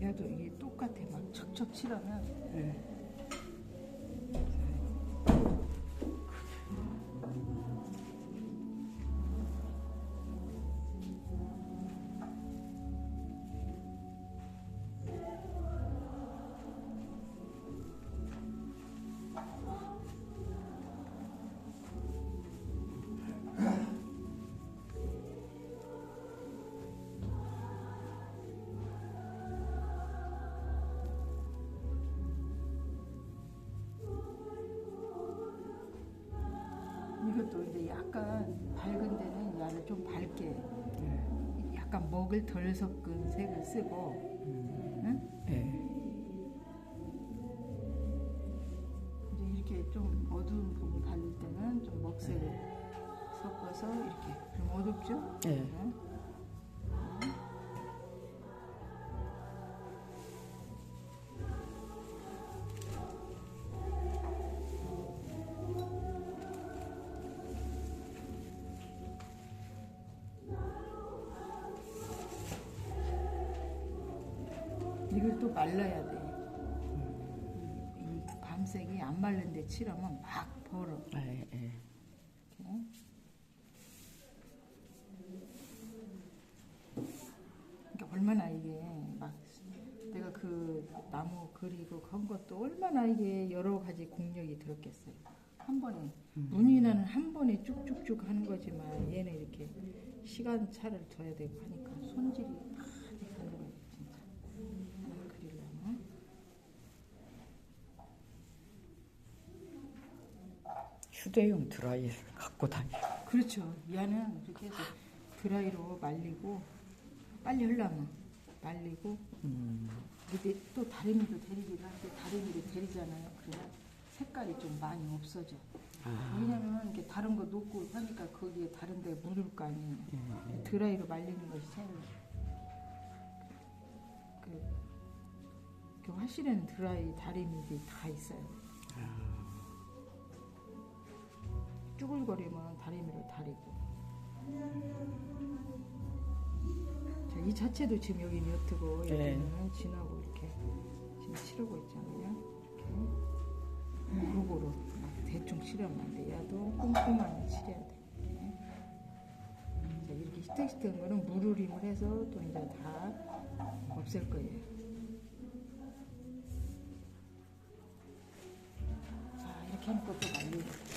이것도 이게 똑같아. 막 척척 칠하면 네. 이것도 이제 약간 밝은 데는 야를 좀 밝게 약간 먹을 덜 섞은 색을 쓰고 응? 네. 이제 이렇게 좀 어두운 부분 달릴 때는 좀 먹색을 섞어서 이렇게 좀 어둡죠? 네. 응? 이걸 또 말라야 돼. 이, 이 밤색이 안 말른데 칠하면 막 벌어. 네. 네. 이렇게. 그러니까 얼마나 이게 막 내가 그 나무 그리고 한 것도 얼마나 이게 여러 가지 공력이 들었겠어요. 한 번에 문이나는 한 번에 쭉쭉쭉 하는 거지만 얘는 이렇게 시간 차를 둬야 되고 하니까 손질이 다 가는 거예요, 진짜. 하나 그리려면. 휴대용 드라이를 갖고 다녀. 그렇죠. 얘는 이렇게 해서 드라이로 말리고 빨리 흘러면 말리고 음. 근데 또 다리미도 데리긴 하는데 다리미를 데리잖아요. 그래야 색깔이 좀 많이 없어져. 아. 왜냐면 이렇게 다른 거 놓고 하니까 거기에 다른 데 묻을 거 아니에요. 드라이로 말리는 것이 제일 그, 그 화실에는 드라이 다리미들이 다 있어요. 쭈글거리면 다리미를 다리고. 자, 이 자체도 지금 여기 옅고 네. 여기는 진하고 이렇게 지금 칠하고 있잖아요. 이렇게 골고루 막 대충 칠하면 안 돼. 야도 꼼꼼하게 칠해야 돼. 이렇게. 자, 이렇게 시뜩시뜩한 거는 물우림을 해서 또 이제 다 없앨 거예요. 자, 이렇게 하는 것도 말리고.